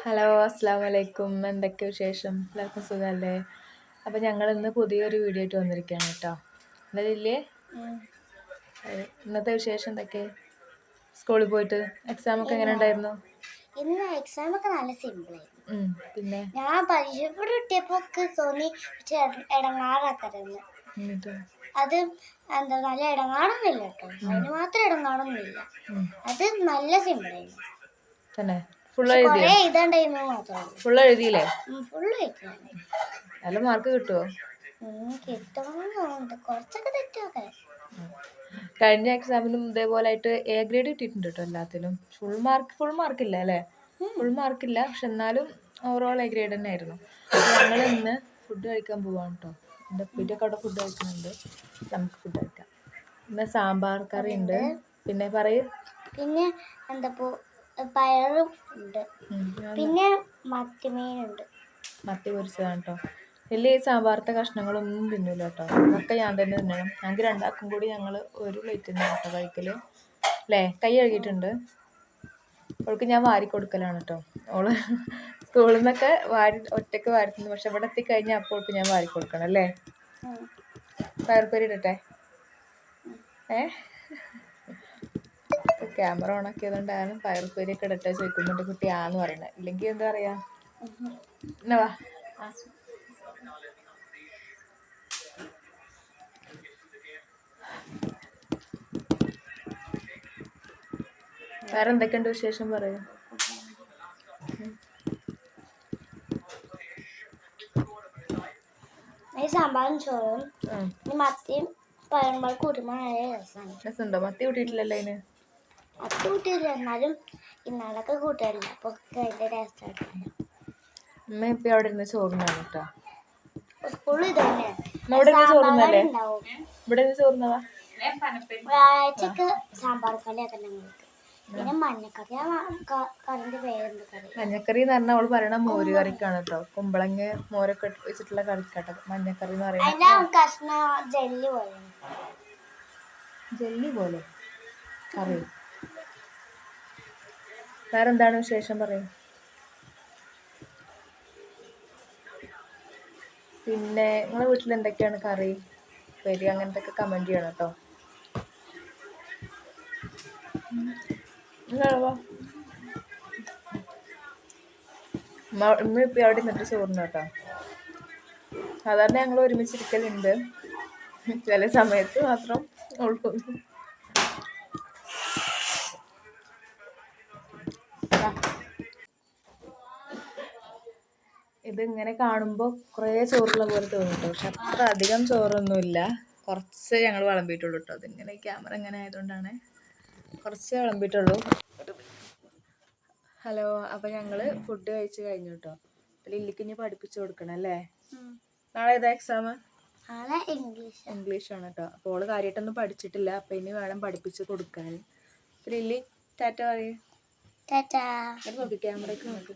Hello അസ്സാം വലൈക്കും എന്തൊക്കെ വിശേഷം? എല്ലാവർക്കും സുഖമല്ലേ അപ്പോൾ ഞങ്ങൾ ഇന്ന് പുതിയൊരു വീഡിയോ ആയിട്ട് വന്നിരിക്കുകയാണ് കേട്ടോ. എന്തായാലില്ലേ ഇന്നത്തെ വിശേഷം എന്തൊക്കെ? സ്കൂളിൽ പോയിട്ട് എക്സാം ഒക്കെ എങ്ങനെ ഉണ്ടായിരുന്നു? ഇന്ന് എക്സാം ഒക്കെ നല്ല സിമ്പിൾ ആയിരുന്നു. പിന്നെ? ഞാൻ പരിചയപ്പെട്ട് കിട്ടിയപ്പോ ഒക്കെ തോന്നി ഇടങ്ങാറാക്കരുന്ന് അത് എന്താ നല്ല ഇടങ്ങാറൊന്നുമില്ല കേട്ടോ. അതിന് മാത്രം ഇടങ്ങാറൊന്നുമില്ല ഉം, അത് നല്ല സിമ്പിൾ ആയിരുന്നു. ഫുൾ എഴുതിയോ? ഫുൾ എഴുതിയില്ലേ? നല്ല മാർക്ക് കിട്ടുമോ കഴിഞ്ഞ എക്സാമിനും ഇതേപോലെ ആയിട്ട് എ ഗ്രേഡ് കിട്ടിയിട്ടുണ്ട് കേട്ടോ എല്ലാത്തിനും ഫുൾ മാർക്ക് ഫുൾ മാർക്ക് ഇല്ല അല്ലേ? ഫുൾ മാർക്ക് ഇല്ല. പക്ഷെ എന്നാലും ഓവറോൾ എ ഗ്രേഡ് തന്നെ ആയിരുന്നു ഞങ്ങൾ ഇന്ന് ഫുഡ് കഴിക്കാൻ പോവാണ് കേട്ടോ എന്റെ ഉപ്പിന്റെയൊക്കെ അവിടെ ഫുഡ് കഴിക്കുന്നുണ്ട്. നമുക്ക് ഫുഡ് കഴിക്കാം. ഇന്ന് സാമ്പാർ കറി ഉണ്ട് പിന്നെ പറയൂ. പിന്നെ എന്താ പയറും ഉണ്ട് പിന്നെ മത്തിമീനുണ്ട്. മത്തി പൊരിച്ചതാണ് കേട്ടോ വലിയ സാമ്പാറത്തെ കഷ്ണങ്ങളൊന്നും തിന്നില്ല കേട്ടോ അതൊക്കെ ഞാൻ തന്നെ തിന്നണം. ഞങ്ങൾക്ക് രണ്ടാക്കും കൂടി ഞങ്ങൾ ഒരു പ്ലേറ്റ് തന്നെ കേട്ടോ കഴിക്കൽ. അല്ലേ കൈ കഴുകിയിട്ടുണ്ട്. അവൾക്ക് ഞാൻ വാരി കൊടുക്കലാണ് കേട്ടോ ഓൾ സ്കൂളിൽ നിന്നൊക്കെ വാരി ഒറ്റയ്ക്ക് വാരി തിന്നു. പക്ഷെ ഇവിടെ എത്തിക്കഴിഞ്ഞാൽ അപ്പോൾക്ക് ഞാൻ വാരി കൊടുക്കണം അല്ലേ? പയർപ്പൊരി പയർപ്പേരി ഇടട്ടെ? ഏ? ക്യാമറ ഓൺ ആക്കിയതുകൊണ്ടാണ് പയർപ്പേരി ഒക്കെ ഇടട്ടെ എന്റെ കുട്ടി ആന്ന് പറയണത് ഇല്ലെങ്കിൽ എന്താ പറയാ? എന്നവാ വേറെ എന്തൊക്കെയുണ്ട് വിശേഷം പറയൂ. സാമ്പാറും ചോറും മത്തിയും പയറുമ്പോൾ കൂട്ടുമ്പോൾ നല്ല രസമാണ് രസമുണ്ടോ? മത്തി കൂട്ടിയിട്ടില്ലല്ലോ അതിന് മത്തി കൂട്ടിയില്ല എന്നാലും ഇന്നാളൊക്കെ കൂട്ടുകാരില്ല. അപ്പൊ അതിന്റെ ടേസ്റ്റ് അമ്മ ഇപ്പം അവിടെ ഇരുന്ന് ചോറുന്നാണ് കേട്ടോ. സ്കൂളിൽ ഇത് ഇവിടെ ഇരുന്ന് ചോറുന്നല്ലേ ഉണ്ടാവും ഇവിടെ ഇരുന്ന് ചോറുന്നവാ ഒരാഴ്ചക്ക് സാമ്പാർ കളിയൊക്കെ ഞങ്ങൾക്ക് പിന്നെ മഞ്ഞക്കറി. കറിന്റെ പേരെന്ത് കറി? മഞ്ഞക്കറി എന്ന് പറഞ്ഞാൽ അവൾ പറയണ മോര് കറിക്കാണ് കേട്ടോ. കുമ്പളങ്ങ മോരൊക്കെ വെച്ചിട്ടുള്ള കറിക്കാട്ടോ. മഞ്ഞക്കറി എന്ന് പറയുന്നത് കഷ്ണ ജെല്ലി പോലെ ജെല്ലി പോലെ കറി. വേറെന്താണ് വിശേഷം പറയും. പിന്നെ നിങ്ങളെ വീട്ടിൽ എന്തൊക്കെയാണ് കറി? പേര് അങ്ങനത്തെ ഒക്കെ കമന്റ് ചെയ്യണം കേട്ടോ. ഉമ്മ ഇപ്പം അവിടെ നിന്നിട്ട് ചോറിന് കേട്ടോ. സാധാരണ ഞങ്ങൾ ഒരുമിച്ചിരിക്കലുണ്ട്. ചില സമയത്ത് മാത്രം ഉള്ളൂ. ഇതിങ്ങനെ കാണുമ്പോൾ കുറേ ചോറുള്ള പോലെ തോന്നും കേട്ടോ പക്ഷെ അത്ര അധികം ചോറൊന്നുമില്ല. കുറച്ച് ഞങ്ങൾ വിളമ്പിയിട്ടുള്ളൂ കേട്ടോ അതിങ്ങനെ ക്യാമറ ഇങ്ങനെ ആയതുകൊണ്ടാണ് കുറച്ച് വിളമ്പിയിട്ടുള്ളൂ. ഹലോ അപ്പൊ ഞങ്ങൾ ഫുഡ് കഴിച്ച് കഴിഞ്ഞു കേട്ടോ ലില്ലിക്ക് ഇനി പഠിപ്പിച്ചു കൊടുക്കണം അല്ലേ? നാളെ ഏതാ എക്സാം ഇംഗ്ലീഷ് ഇംഗ്ലീഷ് ആണ് കേട്ടോ അപ്പോൾ ഓൾ കാര്യമായിട്ടൊന്നും പഠിച്ചിട്ടില്ല. അപ്പോൾ ഇനി വേണം പഠിപ്പിച്ച് കൊടുക്കാൻ. ലില്ലി ടാറ്റ പറയേ. നോക്കി ക്യാമറയ്ക്ക് നോക്ക്.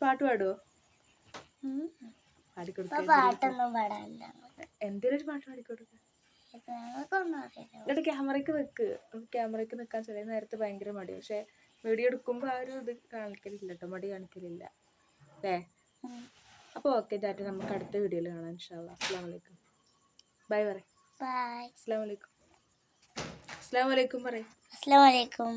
പാട്ട് പാടുവോ? പാട്ടൊന്നും പാടാനില്ല എന്തെങ്കിലും ഒരു പാട്ട് പാടിക്കൊടുക്ക എന്നിട്ട് ക്യാമറയ്ക്ക് വെക്ക് ക്യാമറയ്ക്ക് നിൽക്കാൻ ചില നേരത്തെ ഭയങ്കര മടി. പക്ഷെ വീഡിയോ എടുക്കുമ്പോൾ ആ ഒരു ഇത് കാണിക്കലില്ല കേട്ടോ മടി കാണിക്കലില്ല. അല്ലേ അപ്പൊ അപ്പോൾ ഓക്കെ ടാറ്റ. നമുക്ക് അടുത്ത വീഡിയോയിൽ കാണാം ഇൻഷാല്ലാ അസ്സാം വലൈക്കും ബൈ പറ ബൈ. അസ്സാം വലൈക്കും അസ്സാം വലൈക്കും പറയും. അസ്സലാമു അലൈക്കും.